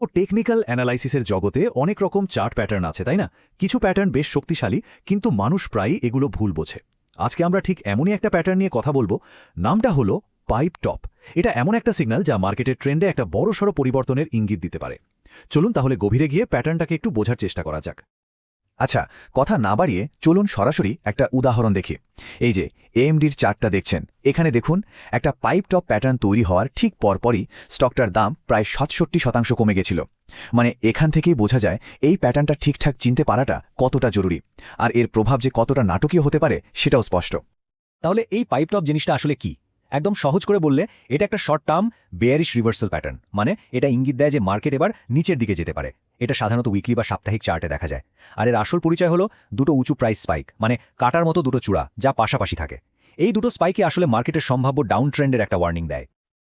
ও technical অ্যানালাইসিসের জগতে অনেক রকম চার্ট প্যাটার্ন আছে, তাই না? কিছু প্যাটার্ন বেশ শক্তিশালী, কিন্তু মানুষ প্রায়ই এগুলো ভুল বোঝে। আজকে আমরা ঠিক এমনই একটা প্যাটার্ন নিয়ে কথা বলব, নামটা হলো পাইপ টপ এটা এমন একটা সিগন্যাল যা মার্কেটের ট্রেন্ডে একটা বড়সড় পরিবর্তনের ইঙ্গিত দিতে পারে। চলুন তাহলে গভীরে গিয়ে প্যাটার্নটাকে একটু বোঝার চেষ্টা করা যাক। আচ্ছা কথা না বাড়িয়ে চলুন সরাসরি একটা উদাহরণ দেখি। এই যে এএমডির চার্টটা দেখছেন। এখানে দেখুন, একটা পাইপ টপ প্যাটার্ন তৈরি হওয়ার ঠিক পরপরই স্টকটার দাম প্রায় সাতষট্টি শতাংশ কমে গেছিল। মানে এখান থেকেই বোঝা যায়, এই প্যাটার্নটা ঠিকঠাক চিনতে পারাটা কতটা জরুরি। আর এর প্রভাব যে কতটা নাটকীয় হতে পারে, সেটাও স্পষ্ট। তাহলে এই পাইপ টপ জিনিসটা আসলে কি? একদম সহজ করে বললে, এটা একটা short term bearish reversal pattern মানে এটা ইঙ্গিত দেয় যে মার্কেট এবার নিচের দিকে যেতে পারে। এটা সাধারণত উইকলি বা সাপ্তাহিক চার্টে দেখা যায়। আর এর আসল পরিচয় হলো দুটো উঁচু প্রাইস স্পাইক মানে কাটার মতো দুটো চূড়া, যা পাশাপাশি থাকে। এই দুটো স্পাইকে আসলে মার্কেটের সম্ভাব্য ডাউন ট্রেন্ডের একটা ওয়ার্নিং দেয়।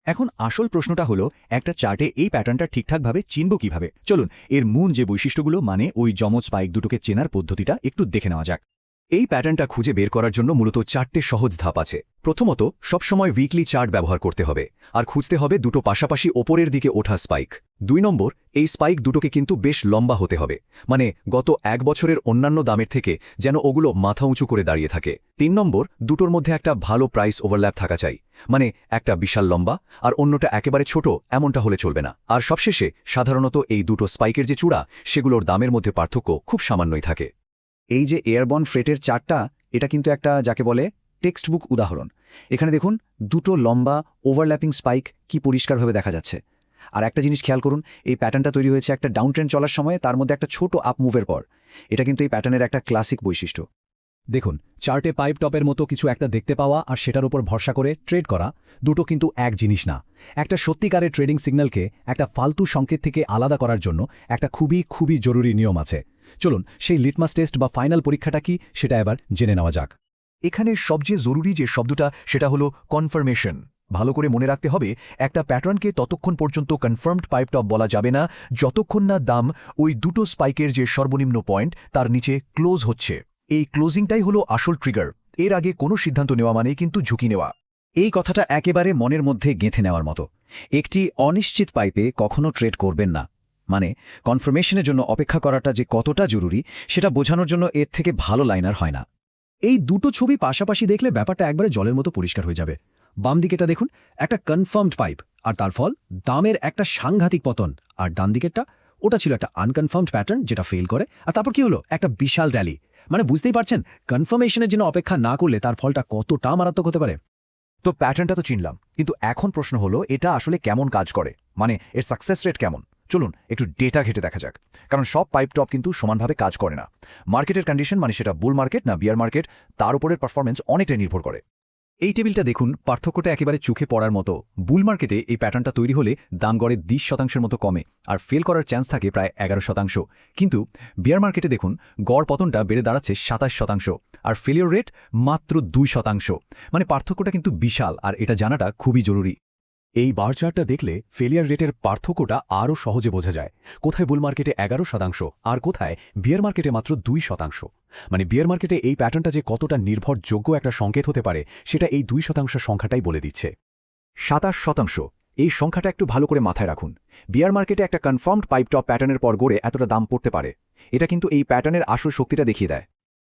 এখন আসল প্রশ্নটা হলো, একটা চার্টে এই প্যাটার্নটা ঠিকঠাকভাবে চিনব কীভাবে? চলুন, এর মূল যে বৈশিষ্ট্যগুলো মানে ওই যমজ স্পাইক দুটোকে চেনার পদ্ধতিটা একটু দেখে নেওয়া যাক। এই প্যাটার্নটা খুঁজে বের করার জন্য মূলত চারটে সহজ ধাপ আছে। প্রথমত, সবসময় উইকলি চার্ট ব্যবহার করতে হবে, আর খুঁজতে হবে দুটো পাশাপাশি ওপরের দিকে ওঠা স্পাইক দুই নম্বর, এই স্পাইক দুটোকে কিন্তু বেশ লম্বা হতে হবে মানে গত এক বছরের অন্যান্য দামের থেকে যেন ওগুলো মাথা উঁচু করে দাঁড়িয়ে থাকে। তিন নম্বর, দুটোর মধ্যে একটা ভালো প্রাইস ওভারল্যাপ থাকা চাই মানে একটা বিশাল লম্বা, আর অন্যটা একেবারে ছোট, এমনটা হলে চলবে না। আর সবশেষে, সাধারণত এই দুটো স্পাইকের যে চূড়া, সেগুলোর দামের মধ্যে পার্থক্য খুব সামান্যই থাকে। এই যে এয়ারবন ফ্রেটের চারটা, এটা কিন্তু একটা যাকে বলে টেক্সটবুক উদাহরণ। এখানে দেখুন, দুটো লম্বা ওভারল্যাপিং স্পাইক কি পরিষ্কারভাবে দেখা যাচ্ছে। আর একটা জিনিস খেয়াল করুন, এই প্যাটার্নটা তৈরি হয়েছে একটা ডাউন ট্রেন্ড চলার সময়, তার মধ্যে একটা ছোট আপ মুভের পর। এটা কিন্তু এই প্যাটার্নের একটা ক্লাসিক বৈশিষ্ট্য। দেখুন, চার্টে পাইপ টপের মতো কিছু একটা দেখতে পাওয়া আর সেটার উপর ভরসা করে ট্রেড করা দুটো কিন্তু এক জিনিস না। একটা সত্যিকারের ট্রেডিং সিগন্যালকে একটা ফালতু সংকেত থেকে আলাদা করার জন্য একটা খুবই খুবই জরুরি নিয়ম আছে। চলুন, সেই লিটমাস টেস্ট বা ফাইনাল পরীক্ষাটা কি সেটা এবার জেনে নেওয়া যাক। এখানে সবচেয়ে জরুরি যে শব্দটা সেটা হলো কনফার্মেশন ভালো করে মনে রাখতে হবে, একটা প্যাটার্নকে ততক্ষণ পর্যন্ত কনফার্মড পাইপ টপ বলা যাবে না, যতক্ষণ না দাম ওই দুটো স্পাইকের যে সর্বনিম্ন পয়েন্ট তার নিচে ক্লোজ হচ্ছে। এই ক্লোজিংটাই হলো আসল ট্রিগার এর আগে কোনো সিদ্ধান্ত নেওয়া মানে কিন্তু ঝুঁকি নেওয়া। এই কথাটা একেবারে মনের মধ্যে গেঁথে নেওয়ার মতো। একটি অনিশ্চিত পাইপে কখনো ট্রেড করবেন না। মানে কনফার্মেশনের জন্য অপেক্ষা করাটা যে কতটা জরুরি, সেটা বোঝানোর জন্য এর থেকে ভালো লাইনার হয় না। এই দুটো ছবি পাশাপাশি দেখলে ব্যাপারটা একবারে জলের মতো পরিষ্কার হয়ে যাবে। বাম দিকেটা দেখুন, একটা কনফার্মড পাইপ আর তার ফল দামের একটা সাংঘাতিক পতন, আর ডান দিকেরটা, ওটা ছিল একটা আনকনফার্মড প্যাটার্ন যেটা ফেল করে, আর তারপর কি হলো? একটা বিশাল র্যালি মানে বুঝতেই পারছেন কনফার্মেশনের জন্য অপেক্ষা না করলে তার ফলটা কতটা মারাত্মক হতে পারে? তো প্যাটার্নটা তো চিনলাম, কিন্তু এখন প্রশ্ন হলো, এটা আসলে কেমন কাজ করে? মানে এর সাকসেস রেট কেমন? চলুন, একটু ডেটা ঘেটে দেখা যাক। কারণ সব পাইপ টপ কিন্তু সমানভাবে কাজ করে না। মার্কেটের কন্ডিশন মানে সেটা বুল মার্কেট না বিয়ার মার্কেট তার উপরের পারফরমেন্স অনেকটাই নির্ভর করে। এই টেবিলটা দেখুন, পার্থক্যটা একেবারে চোখে পড়ার মতো। বুল মার্কেটে এই প্যাটার্নটা তৈরি হলে দাম গড়ে বিশ শতাংশের মতো কমে আর ফেল করার চান্স থাকে প্রায় এগারো শতাংশ। কিন্তু বিয়ার মার্কেটে দেখুন, গড় পতনটা বেড়ে দাঁড়াচ্ছে সাতাশ শতাংশ আর ফেলিওর রেট মাত্র দুই শতাংশ। মানে পার্থক্যটা কিন্তু বিশাল আর এটা জানাটা খুবই জরুরি। এই বার চার্টটা দেখলে ফেলিয়ার রেটের পার্থক্যটা আরও সহজে বোঝা যায়। কোথায় বুল মার্কেটে এগারো শতাংশ আর কোথায় বিয়ার মার্কেটে মাত্র দুই শতাংশ? মানে বিয়ার মার্কেটে এই প্যাটার্নটা যে কতটা নির্ভরযোগ্য একটা সংকেত হতে পারে, সেটা এই দুই শতাংশ সংখ্যাটাই বলে দিচ্ছে। সাতাশ শতাংশ, এই সংখ্যাটা একটু ভালো করে মাথায় রাখুন। বিয়ার মার্কেটে একটা কনফার্মড পাইপ টপ প্যাটার্নের পর গড়ে এতটা দাম পড়তে পারে। এটা কিন্তু এই প্যাটার্নের আসল শক্তিটা দেখিয়ে দেয়।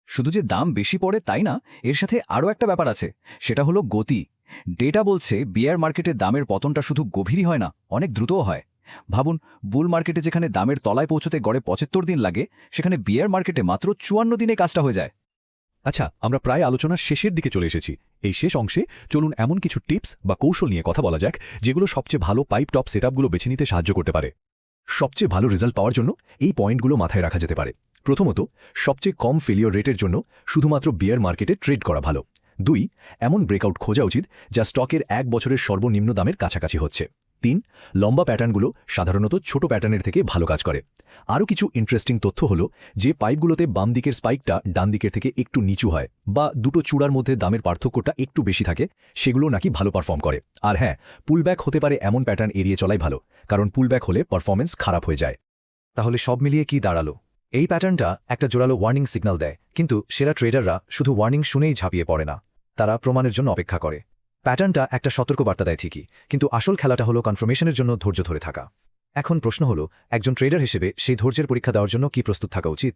শুধু যে দাম বেশি পড়ে তাই না, এর সাথে আরও একটা ব্যাপার আছে, সেটা হলো গতি। ডেটা বলছে বিয়ার মার্কেটে দামের পতনটা শুধু গভীরই হয় না, অনেক দ্রুতও হয়। ভাবুন বুল মার্কেটে যেখানে দামের তলায় পৌঁছতে গড়ে পঁচাত্তর দিন লাগে, সেখানে বিয়ার মার্কেটে মাত্র চুয়ান্ন দিনে কাজটা হয়ে যায়। আচ্ছা আমরা প্রায় আলোচনার শেষের দিকে চলে এসেছি। এই শেষ অংশে চলুন এমন কিছু টিপস বা কৌশল নিয়ে কথা বলা যাক, যেগুলো সবচেয়ে ভালো পাইপ টপ সেটআপগুলো বেছে নিতে সাহায্য করতে পারে। সবচেয়ে ভালো রেজাল্ট পাওয়ার জন্য এই পয়েন্টগুলো মাথায় রাখা যেতে পারে। প্রথমত, সবচেয়ে কম ফেলিওর রেটের জন্য শুধুমাত্র বিয়ার মার্কেটে ট্রেড করা ভালো। দুই, এমন ব্রেকআউট খোঁজা উচিত যা স্টকের এক বছরের সর্বনিম্ন দামের কাছাকাছি হচ্ছে। তিন, লম্বা প্যাটার্নগুলো সাধারণত ছোট প্যাটার্নের থেকে ভালো কাজ করে। আরও কিছু ইন্টারেস্টিং তথ্য হল যে পাইপগুলোতে বাম দিকের স্পাইকটা ডান দিকের থেকে একটু নিচু হয় বা দুটো চূড়ার মধ্যে দামের পার্থক্যটা একটু বেশি থাকে, সেগুলো নাকি ভালো পারফর্ম করে। আর হ্যাঁ পুলব্যাক হতে পারে এমন প্যাটার্ন এড়িয়ে চলাই ভালো, কারণ পুলব্যাক হলে পারফরমেন্স খারাপ হয়ে যায়। তাহলে সব মিলিয়ে কি দাঁড়াল? এই প্যাটার্নটা একটা জোরালো ওয়ার্নিং সিগন্যাল দেয়, কিন্তু সেরা ট্রেডাররা শুধু ওয়ার্নিং শুনেই ঝাঁপিয়ে পড়ে না, তারা প্রমাণের জন্য অপেক্ষা করে। প্যাটার্নটা একটা সতর্কবার্তা দেয় ঠিকই, কিন্তু আসল খেলাটা হলো কনফার্মেশনের জন্য ধৈর্য ধরে থাকা। এখন প্রশ্ন হলো, একজন ট্রেডার হিসেবে সেই ধৈর্যের পরীক্ষা দেওয়ার জন্য কি প্রস্তুত থাকা উচিত?